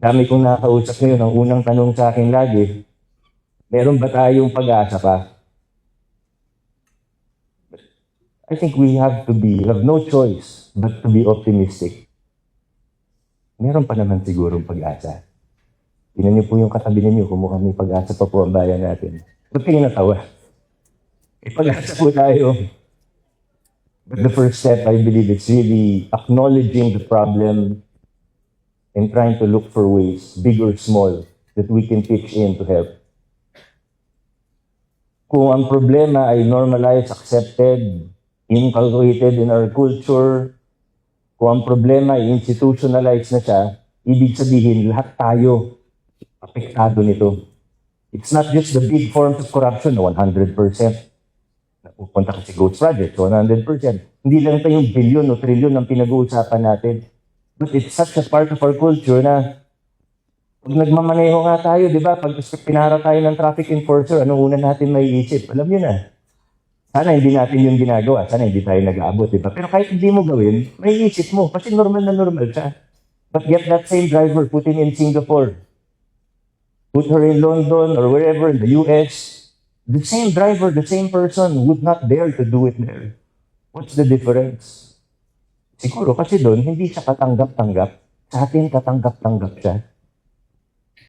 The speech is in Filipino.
Dami kong nakausap ngayon, ang unang tanong sa akin lagi, meron ba tayong pag-asa pa? I think we have to be, have no choice but to be optimistic. Meron pa naman sigurong pag-asa. Tingnan niyo po yung katabi ninyo kung mukhang may pag-asa pa po ang bayan natin. Ba't kayo natawa? May pag-asa po tayo. But the first step, I believe, is really acknowledging the problem and trying to look for ways, big or small, that we can pitch in to help. Kung ang problema ay normalized, accepted, inculcated in our culture, kung ang problema ay institutionalized na siya, ibig sabihin lahat tayo apektado nito. It's not just the big forms of corruption, 100%. Pupunta ka si Ghost Project, 100%. Hindi lang ito yung billion o trillion ang pinag-uusapan natin. But it's such a part of our culture na pag nagmamaneho nga tayo, di ba? Pag pinara tayo ng traffic enforcer, anong una natin may isip? Alam niyo na. Sana hindi natin yung ginagawa. Sana hindi tayo nag-aabot, di ba? Pero kahit hindi mo gawin, may isip mo. Kasi normal na normal siya. But get that same driver, put him in Singapore. Put her in London or wherever in the US. The same driver, the same person would not dare to do it there. What's the difference? Siguro kasi doon, hindi siya katanggap-tanggap. Sa atin, katanggap-tanggap siya.